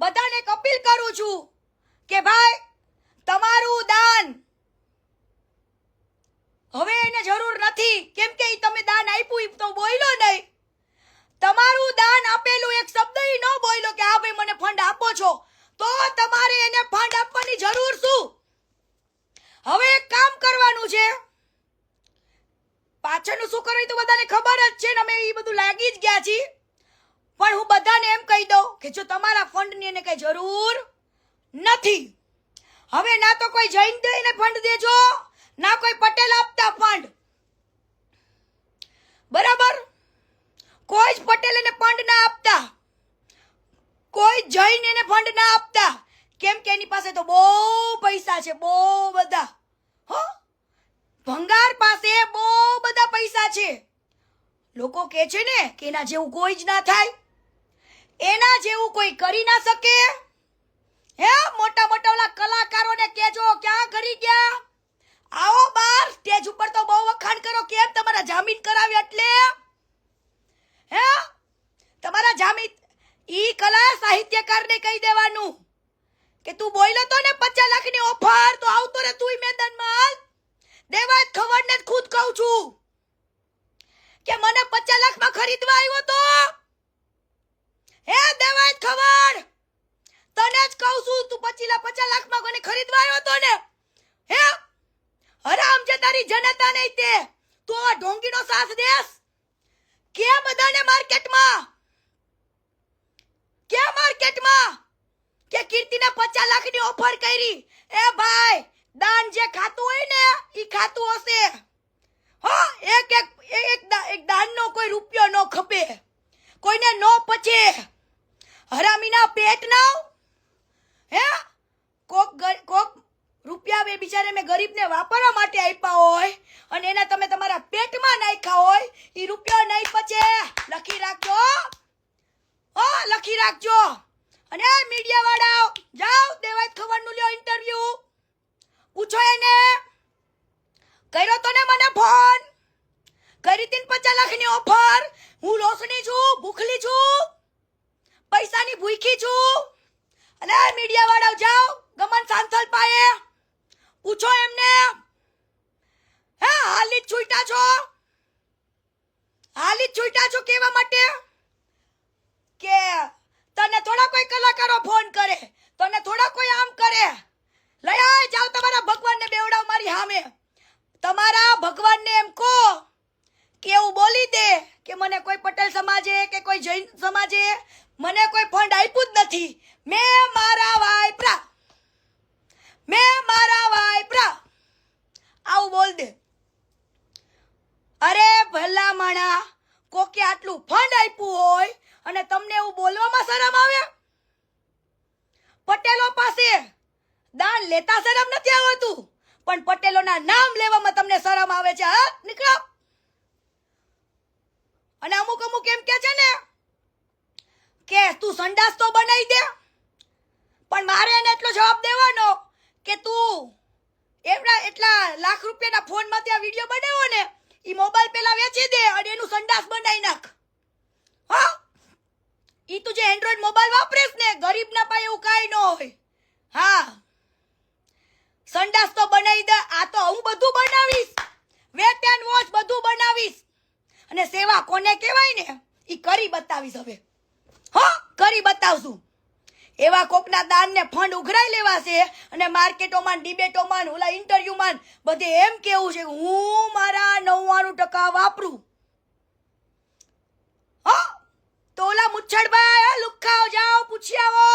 બધાને એક અપીલ કરું છું કે ભાઈ, તમારું દાન હવે એને જરૂર નથી. કેમ કે તમે દાન આપ્યું એ તો બોલ્યો નહીં. તમારું દાન આપેલું એક શબ્દ એ ન બોલ્યો કે, હા ભાઈ, મને ફંડ આપો છો. તો તમારે એને ફંડ આપવાની જરૂર શું? હવે એક કામ કરવાનું છે. પાછળનું શું કરવું તો બધાને ખબર જ છે ને, અમે એ બધું લાગી જ ગયા છીએ. પણ હું બધાને એમ કહી દઉં કે જો તમારા ફંડની એને કઈ જરૂર નથી. હવે ના તો કોઈ જૈન એને ફંડ દેજો, ના કોઈ પટેલ આપતા ફંડ. બરાબર? કોઈ જ પટેલ એને ફંડ ના આપતા. કોઈ જૈન એને ફંડ ના આપતા. કેમ કે એની પાસે તો બહુ પૈસા છે, બહુ બધા. હો? ભંગાર પાસે બહુ બધા પૈસા છે. લોકો કે છે ને કે એના જેવું કોઈ જ ના થાય. એના જેવું કોઈ કરી ના શકે? હે, મોટા મોટા ઓલા કલાકારોને કેજો ક્યાં કરી ગયા? આવો બાર, સ્ટેજ ઉપર તો બહુ વખાણ કરો, કેમ તમારા જામીન કરાવ્યા એટલે? હે, તમારા જામીન, ઈ કલા સાહિત્યકારને કહી દેવાનું કે તું બોલ્યો તો ને પચાસ લાખની ઓફર, તો આવતો રે તું મેદાનમાં. દેવાય ખબર ને ખુદ કહું છું કે મને પચાસ લાખમાં ખરીદવા આવ્યો તો હે દેવાય ખબર તને જ કહું છું તું પચીલા કોને ખરીદવા આવ્યો ને? હે? હરામ છે તારી જનતા નહીં તે. તો આ ઢોંગીનો સાસ દેસ કે બધાને માર્કેટમાં? કે માર્કેટમાં? કે કીર્તિને પચાસ લાખની ઓફર કરી. એ ભાઈ, દાન જે ખાતું હોય ને, ઈ ખાતું હશે. હો, એક એક એક એક દાનનો કોઈ રૂપિયો ન ખપે. કોઈને ન પચે. હરામીના પેટ ના હે? કોક કોક રૂપિયા બે બિચારે મેં ગરીબને વાપરવા માટે આપ્યા હોય અને એના તમે તમારા પેટમાં નાખ્યા હોય એ રૂપિયા નહીં પચે. લખી રાખજો. ઓ લખી રાખજો. અને મીડિયા વાળાઓ જાઓ દેવાય ખબરનું લ્યો ઇન્ટરવ્યુ પૂછો એને. કર્યો તો ને મને ફોન કરી તીન પચાસ લાખની ઓફર હું લોસણી છું, ભૂખલી છું, પૈસાની ભૂખી છું. અને મીડિયા વાળાઓ જાઓ ગમન સાંસલ પાએ પૂછો એમને. હે, હાલી છૂટા છો? હાલી છૂટા છો કેવા માટે? કે તને થોડા કોઈ કલાકારો ફોન કરે, તને થોડા કોઈ આમ કરે. લઈ આય જાઓ તમારા ભગવાનને બેવડાવ મારી સામે. તમારા ભગવાનને એમ કહો કે એવું બોલી દે કે મને કોઈ પટેલ સમાજે કે કોઈ જૈન સમાજે મને કોઈ ફંડ આપ્યું જ નથી. મેં મારા વાયપરા મેં મારા વાયપરા આવું બોલ દે. અરે ભલા માણા, કોકે આટલું ફંડ આપ્યું હોય અને તમને એવું બોલવામાં શરમ આવે? પટેલો પાસે દાન લેતા શરમ નથી આવતું, પણ પટેલોના નામ લેવામાં તમને શરમ આવે છે, હા? નીકળો. અને અમુક અમુક એમ કે છે ને કે તું સંડાસ તો બનાવી દે, પણ મારે એને એટલો જવાબ દેવાનો કે તું એમના એટલા લાખ રૂપિયાના ફોનમાંથી આ વીડિયો બનાવ્યો ને એ મોબાઈલ પેલા વેચી દે અને એનું સંડાસ બનાવી નાખ. હા? એ તું જે એન્ડ્રોઈડ મોબાઈલ વાપરીશ ને, ગરીબના પાસે એવું કાંઈ ન હોય. હા. સંડાસ તો બનાવી દે, આ તો હું બધું બનાવીશ. વેટ એન્ડ વોચ બધું બનાવીશ. અને સેવા કોને કહેવાય ને એ કરી બતાવીશ હવે. હા? કરી બતાવશું. એવા કોકના દાનને ફંડ ઉઘરાઈ લેવાશે અને માર્કેટોમાં ડિબેટોમાં ઓલા ઇન્ટરવ્યુમાં બધે એમ કેવું છે હું મારા નવ્વાણું ટકા વાપરું. હો? તો ઓલા મુચ્છડભાઈ હે, લુખાઓ, જાઓ, પૂછી આવો.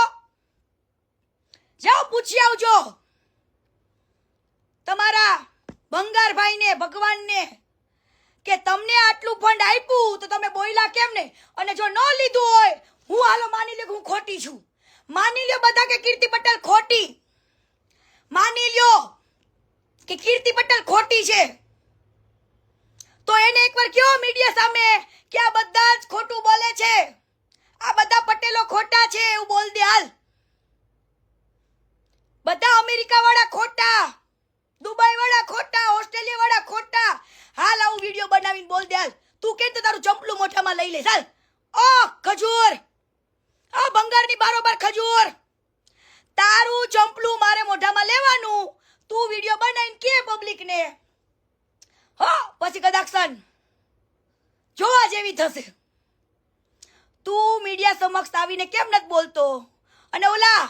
જાઓ, પૂછી આવજો. તમારા ભંગારભાઈને, ભગવાનને કે તમને આટલું ફંડ આપ્યું તો તમે બોયલા કેમ ને અને જો ન લીધું હોય, હું હાલો માની લે હું ખોટી છું. માની લ્યો બધા કે કીર્તિ પટેલ ખોટી. માની લ્યો કે કીર્તિ પટેલ ખોટી છે. તો એને એકવાર કયો મીડિયા સામે કે આ બધા જ ખોટું બોલે છે? આ બધા પટેલો ખોટા છે એવું બોલ દે હાલ. બધા અમેરિકા વાળા ખોટા દુબઈ વાળા ખોટા ઓસ્ટ્રેલિયા વાળા ખોટા. હાલ આવું વીડિયો બનાવીને બોલ દે હાલ. તું કે તારું ચંપલું મોઢામાં લઈ લે? ચાલ. ઓ ખજૂર. આ બંગાળની એની બારોબાર ખજૂર. તારું ચંપલું મારે મોઢામાં લેવાનું. તું વીડિયો બનાવીને કે પબ્લિકને. હો, પછી કદાક્ષન જોવા જેવી થશે. તું મીડિયા સમક્ષ આવીને કેમ નથી બોલતો? અને ઓલા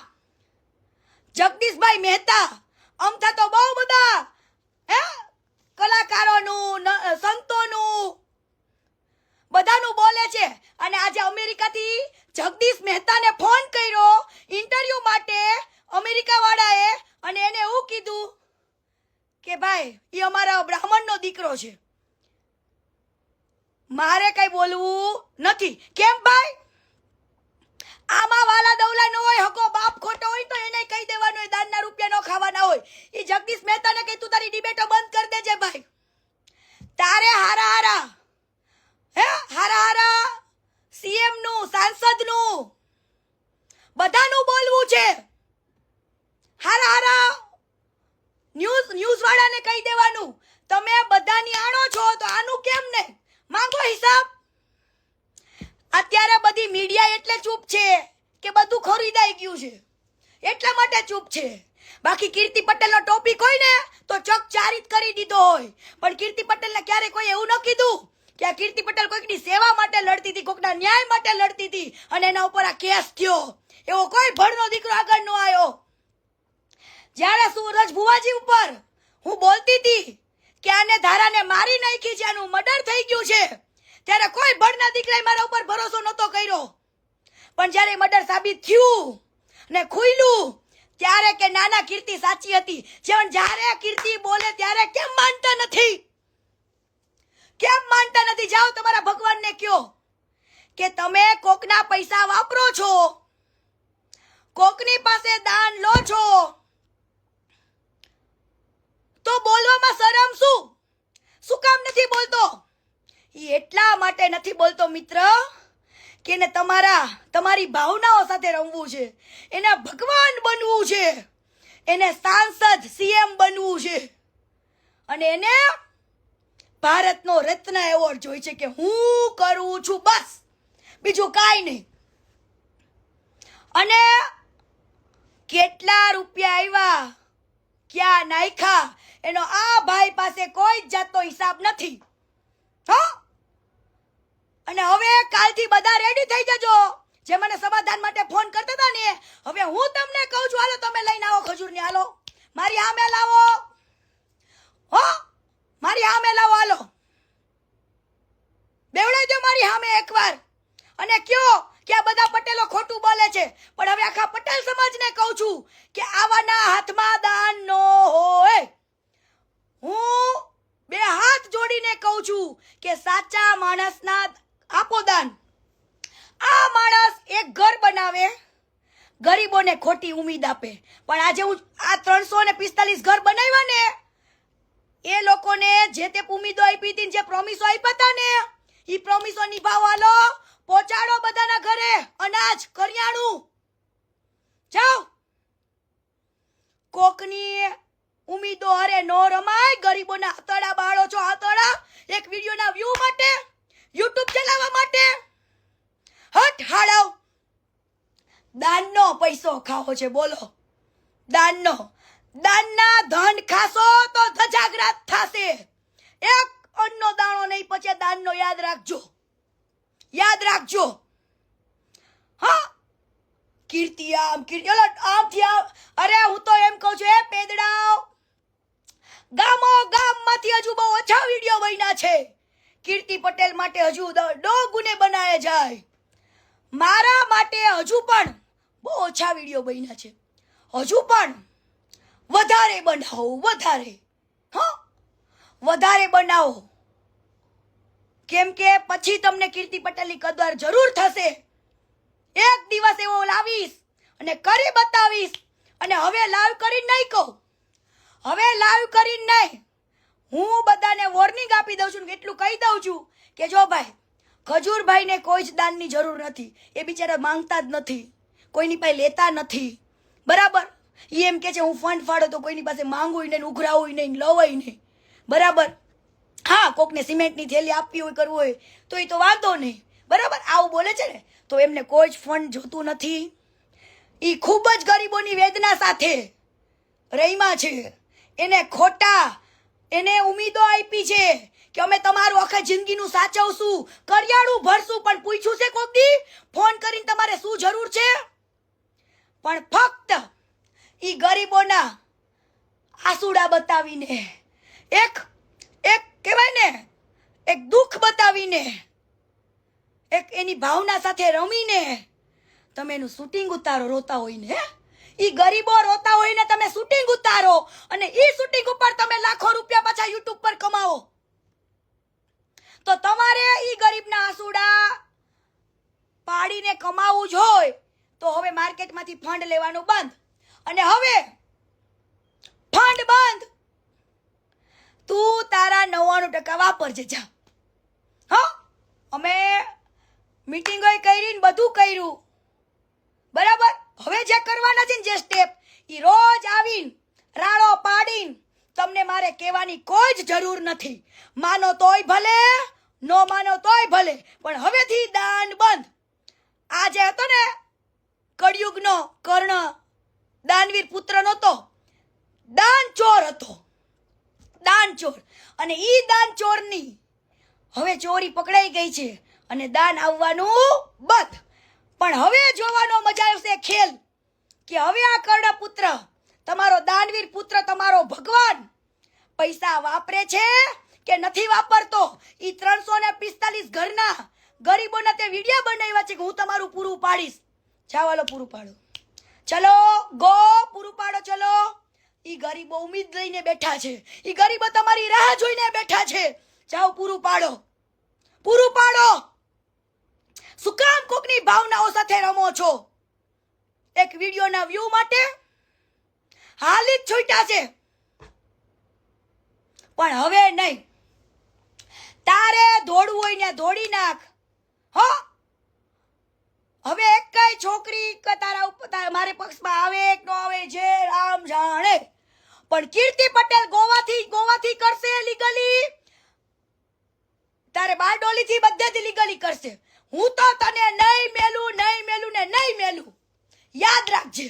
જગદીશભાઈ મહેતા અમથા તો બહુ બધા, હે? કલાકારોનું સંતોનું, બધાનું બોલે છે. અને આજે અમેરિકાથી જગદીશ મહેતાને ફોન કર્યો ઇન્ટરવ્યૂ માટે અમેરિકા વાળાએ અને એને એવું કીધું કે ભાઈ એ અમારા બ્રાહ્મણનો દીકરો છે. મારે કઈ બોલવું નથી. કેમ ભાઈ? આમાં વાલા દવલા ન હોય, હકો બાપ ખોટો હોય તો એને કહી દેવાનું હોય દાનના રૂપિયા ન ખાવાના હોય. એ જગદીશ મહેતાને કહી, તું તારી ડિબેટો બંધ કરી દેજે ભાઈ. તારે હારા હારા, હે? હારા હારા સીએમનું સાંસદનું બધાનું બોલવું છે હારા હારા ન્યૂઝ ન્યૂઝ વાળાને કહી દેવાનું તમે બધાની આણો છો તો આનું કેમ નહીં માંગો હિસાબ અત્યારે બધી મીડિયા એટલે ચૂપ છે કે બધું ખરીદાઈ ગયું છે એટલા માટે ચૂપ છે. બાકી કીર્તિ પટેલનો ટોપી કોઈને? તો ચકચારિત કરી દીધો હોય. પણ કીર્તિ પટેલને ક્યારે કોઈ એવું ન કીધું કે આ કીર્તિ પટેલ કોઈકની સેવા માટે લડતી હતી કોઈકના ન્યાય માટે લડતી હતી અને એના ઉપર આ કેસ થયો. એવો કોઈ ભણનો દીકરો આગળ ન આવ્યો. જ્યારે સુરજ ભુવાજી ઉપર હું બોલતી હતી કે આને ધારાને મારી નાખી છે, આનું મર્ડર થઈ ગયું છે, ત્યારે કોઈ ભણના દીકરાએ મારા ઉપર ભરોસો નહોતો કર્યો. પણ જ્યારે મર્ડર સાબિત થયું ને ખુલ્યું ત્યારે કે નાના કીર્તિ સાચી હતી. જેમ જ્યારે કીર્તિ બોલે ત્યારે કેમ માનતા નથી? કેમ માનતા નથી? જાઓ તમારા ભગવાનને કયો કે તમે કોકના પૈસા વાપરો છો. કોકની પાસે દાન લો છો. તો બોલવામાં શરમ શું? શું કામ નથી બોલતો? એટલા માટે નથી બોલતો, મિત્ર. કે એને તમારા, તમારી ભાવનાઓ સાથે રમવું છે. એને ભગવાન બનવું છે. એને સાંસદ, સીએમ બનવું છે. અને એને ભારતનો રત્ન એવોર્ડ જોઈ છે કે હું કરું છું બસ. બીજું કાંઈ નહીં. અને કેટલા રૂપિયા આવ્યા ક્યાં નાખ્યા એનો આ ભાઈ પાસે કોઈ જ જાતનો હિસાબ નથી. હો? અને હવે કાલથી બધા રેડી થઈ જજો. જે મને સમાધાન માટે ફોન કરતા હતા ને, હવે હું તમને કહું છું, હાલો તમે લઈને આવો ખજૂરની, હાલો. મારી સામે લાવો. હો? મારી આમે લાવો, હાલો. બેવડાઈ મારી સામે એકવાર. અને કયો કે આ બધા પટેલો ખોટું બોલે છે. પણ હવે આખા પટેલ સમાજને કહું છું કે આવાના હાથમાં દાન નો હોય. હું બે હાથ જોડીને કહું છું કે સાચા માણસના આપો દાન. આ માણસ એક ઘર બનાવે, ગરીબોને ખોટી ઉમીદ આપે. પણ આજે હું આ ત્રણસો ને પિસ્તાલીસ ઘર બનાવ્યા ને, એ લોકોને જે તે ઉમીદો આપી હતી જે પ્રોમિસો આપ્યા હતા ને એ પ્રોમિસો નિભાવવાનો પહોંચાડો બધાના ઘરે, અનાજ, કરિયાણું. જાઓ. કોકની ઉમીદો અરે નો રમાય, ગરીબોના આતડા બાળો છો આતડા એક વિડીયોના વ્યૂ માટે. યુટ્યુબ ચલાવવા માટે? હટ હાડાવ દાનનો પૈસો ખાવો છે, બોલો. દાનનો. દાનના ધન ખાશો તો ધજાગ્રત થશે. એક અન્નનો દાણો નહીં પચે દાનનો યાદ રાખજો. યાદ રાખજો. હા? કીર્તિ આમ, કીર્તિ આમથી આમ. અરે, હું તો એમ કહું છું, એ પેદડાઓ ગામો ગામમાંથી હજુ બહુ ઓછા વીડિયો બન્યા છે. કીર્તિ પટેલ માટે હજુ ડો ગુને બનાવે જાય. મારા માટે હજુ પણ બહુ ઓછા વીડિયો બન્યા છે. હજુ પણ વધારે બનાવો, વધારે. હા? વધારે બનાવો. કેમ કે પછી તમને કીર્તિ પટેલની કદર જરૂર થશે. એક દિવસ એવો લાવીશ અને કરી બતાવીશ. અને હવે લાઈવ કરીને નહીં કહું. હવે લાઈવ કરીને નહીં. હું બધાને વોર્નિંગ આપી દઉં છું એટલું કહી દઉં છું કે જો ભાઈ, ખજૂરભાઈને કોઈ જ દાનની જરૂર નથી. એ બિચારા માંગતા જ નથી. કોઈની પાસે લેતા નથી. બરાબર? એ એમ કે છે, હું ફંડ ફાળો તો કોઈની પાસે માંગુય નહીં ઉઘરાવું નહીં લવાય નહીં. બરાબર? હા, કોકને સિમેન્ટની થેલી આપવી હોય, કરવું હોય, તો એ તો વાંધો નહીં. બરાબર? આવું બોલે છે ને, તો એમને કોઈ જ ફંડ જોતું નથી. એ ખૂબ જ ગરીબોની વેદના સાથે રહીમાં છે. એને ખોટા એને ઉમીદો આપી છે કે અમે તમારું આખા જિંદગીનું સાચવશું. કરિયાણું ભરશું, પણ પૂછ્યું છે કોક દી ફોન કરીને તમારે શું જરૂર છે? પણ ફક્ત ઈ ગરીબોના આસુડા બતાવીને, એક એક કહેવાય ને, એક દુઃખ બતાવીને, એક એની ભાવના સાથે રમીને તમે એનું શૂટિંગ ઉતારો, રોતા હોય ને ઈ ગરીબો રોતા હોય ને તમે શૂટિંગ ઉતારો અને ઈ શૂટિંગ ઉપર તમે લાખો રૂપિયા પાછા યુટ્યુબ પર કમાવો. તો તમારે ઈ ગરીબના આંસુડા પાડીને કમાવું જ હોય તો હવે માર્કેટમાંથી ફંડ લેવાનું બંધ. અને હવે ફંડ બંધ. તું તારા નવ્વાણું ટકા વાપરજે, જા. હા? અમે મીટિંગોય કરી ને બધું કર્યું. બરાબર? હવે જે કરવાના છે ને જે સ્ટેપ એ રોજ આવીને, રાળો પાડીને. તમને મારે કહેવાની કોઈ જ જરૂર નથી. માનો તોય ભલે, નો માનો તોય ભલે, પણ હવેથી દાન બંધ. આ જે હતો ને, કળિયુગનો કર્ણ, દાનવીર પુત્ર નહોતો દાન ચોર હતો. દાન ચોર અને ઈ દાન ચોરની હવે ચોરી પકડાઈ ગઈ છે. અને દાન આવવાનું બંધ. પણ હવે જોવાનો મજા આવશે ખેલ કે હવે આ કર્ણ પુત્ર તમારો દાનવીર પુત્ર, તમારો ભગવાન પૈસા વાપરે છે કે નથી વાપરતો? ઈ ત્રણસો ને પિસ્તાલીસ ઘરના ગરીબોના તે વીડિયો બનાવ્યા છે કે હું તમારું પૂરું પાડીશ. જાવાલો પૂરું પાડો. ચલો, ગો, પૂરું પાડો, ચલો. ઈ ગરીબો ઉમીદ લઈને બેઠા છે. ઈ ગરીબો તમારી રાહ જોઈને બેઠા છે. જાઓ પૂરું પાડો. પૂરું પાડો ભાવનાઓ સાથે રમો છો. એક વિડીયોના વ્યૂ માટે હાલી જ છૂટ્યા છે. પણ હવે નહીં. તારે દોડવું હોય ને દોડી નાખ. હો? હવે એક કઈ છોકરી કે તારા ઉપર મારે પક્ષમાં આવે કે ન આવે જે રામ જાણે. પણ કીર્તિ પટેલ ગોવાથી ગોવાથી કરશે લીગલી તારે બારડોલીથી બધેથી લીગલી કરશે. હું તો તને નહીં મેલું નહીં મેલું ને નહીં મેલું. યાદ રાખજે.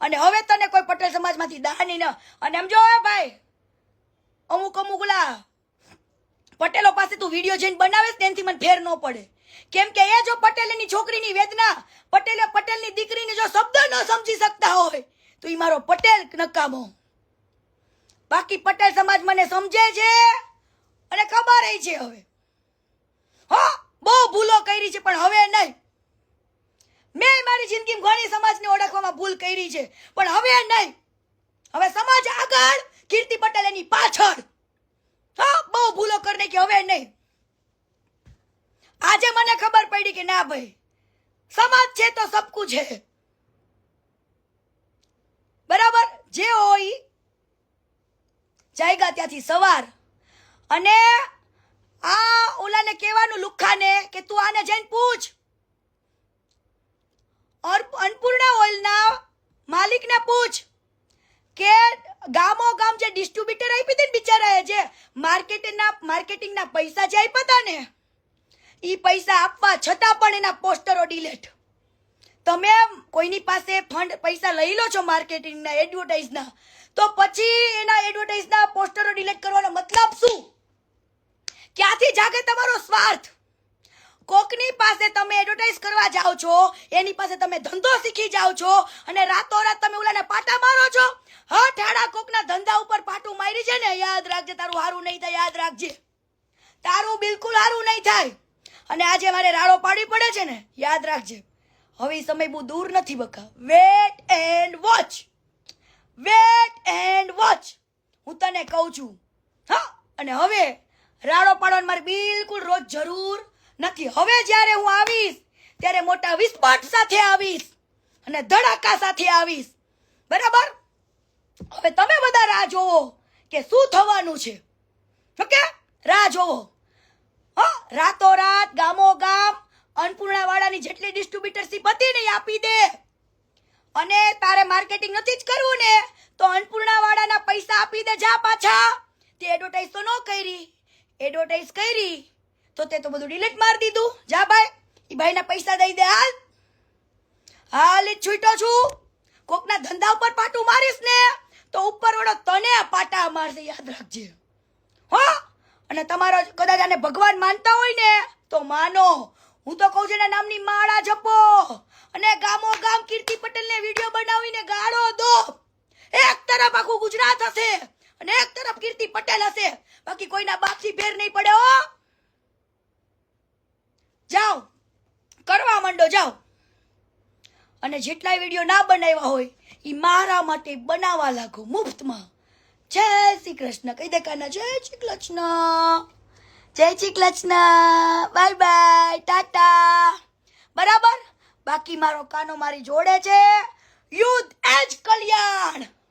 અને હવે તને કોઈ પટેલ સમાજમાંથી દાની ન. અને એમ હે ભાઈ, અમુક અમુક ઓલા પટેલો પાસે તું વીડિયો જઈને બનાવે ને એનાથી મને ફેર ન પડે. કેમ કે એ જો પટેલની છોકરીની વેદના, પટેલે પટેલની દીકરીને જો શબ્દ ન સમજી શકતા હોય, તો એ મારો પટેલ નકામો. બાકી પટેલ સમાજ મને સમજે છે અને ખબર છે હવે. હો? બહુ ભૂલો કરી છે, પણ હવે નહીં. મેં મારી જિંદગીમાં ઘણી સમાજને ઓળખવામાં ભૂલ કરી છે, પણ હવે નહીં. હવે સમાજ આગળ, કીર્તિ પટેલ એની પાછળ. હા, બહુ ભૂલો કરને કે હવે નહીં. આજે મને ખબર પડી કે ના ભાઈ, સમાજ છે તો સબકું છે. બરાબર? જે હોય, જાયગા ત્યાંથી સવાર. અને આ ઓલાને કહેવાનું લુખાને કે તું આને જઈને પૂછ. અન્નપૂર્ણા ઓઇલના માલિકને પૂછ કે ગામો ગામ જે ડિસ્ટ્રીબ્યુટર આપી દે ને જે માર્કેટિંગના માર્કેટિંગના પૈસા જે આપ્યા હતા ને એ પૈસા આપવા છતાં પણ એના પોસ્ટરો ડિલેટ તમે કોઈની પાસે ફંડ પૈસા લઈ લો છો માર્કેટિંગના એડવર્ટાઇઝના તો પછી એના એડવર્ટાઇઝના પોસ્ટરો ડિલેટ કરવાનો મતલબ શું? ક્યાંથી જાગે તમારો સ્વાર્થ? કોકની પાસે તમે એડવર્ટાઇઝ કરવા જાઓ છો, એની પાસે તમે ધંધો શીખી જાઓ છો અને રાતોરાત તમે ઓલાને પાટા મારો છો. હા ઠાડા કોકના ધંધા ઉપર પાટું મારી છે ને, યાદ રાખજે, તારું હારું નહીં થાય, યાદ રાખજે. તારું બિલકુલ હારું નહીં થાય. અને આજે મારે રાડો પાડી પડે છે ને, યાદ રાખજે. હવે સમય બહુ દૂર નથી બકા. Wait and watch wait and watch હું તને કહું છું. હા, અને હવે રાડો પાડવાની મારે બિલકુલ રોજ જરૂર નથી. હવે જ્યારે હું આવીશ, ત્યારે મોટા વિસ્ફોટ સાથે આવીશ અને ધડાકા સાથે આવીશ. બરાબર? હવે તમે બધા રાહ જોવો કે શું થવાનું છે. ઓકે? રાહ જોવો. હા, રાતોરાત ગામો ગામ અન્નપૂર્ણા વાળાની જેટલી ડિસ્ટ્રીબ્યુટરશીપ હતી ને આપી દે. અને તારે માર્કેટિંગ નથી જ કરવું ને, તો અન્નપૂર્ણા વાળાના પૈસા આપી દે જા પાછા. તે એડવર્ટાઇઝ તો ન કરી. એડવર્ટાઇઝ કરી, તો તે તો બધું ડિલીટ મારી દીધું. જા ભાઈ એ ભાઈના પૈસા દઈ દે હાલ. હાલ જ છૂટો છું. કોકના ધંધા ઉપર પાટું મારીશ ને, તો ઉપર વડો તને પાટા મારશે, યાદ રાખજે. હો? અને તમારો કદાચ આને ભગવાન માનતા હોય ને, તો માનો. હું તો કહું છું, એના નામની માળા જપો. અને ગામો ગામ કીર્તિ પટેલને વીડિયો બનાવીને ગાળો દો. એક તરફ આખું ગુજરાત હશે. અને એક તરફ કીર્તિ પટેલ હશે. બાકી કોઈના બાપથી ફેર નહીં પડે હો. જાઓ. કરવા માંડો, જાઓ. અને જેટલાય વીડિયો ના બનાવ્યા હોય એ મારા માટે બનાવવા લાગો મુફ્તમાં. જય શ્રી કૃષ્ણ. કહી દે કાના, જય શ્રી કૃષ્ણ. જય Shri Krishna. Bye bye. Tata. બરાબર? બાકી મારો કાનો મારી જોડે છે. યુદ્ધ એજ કલ્યાણ.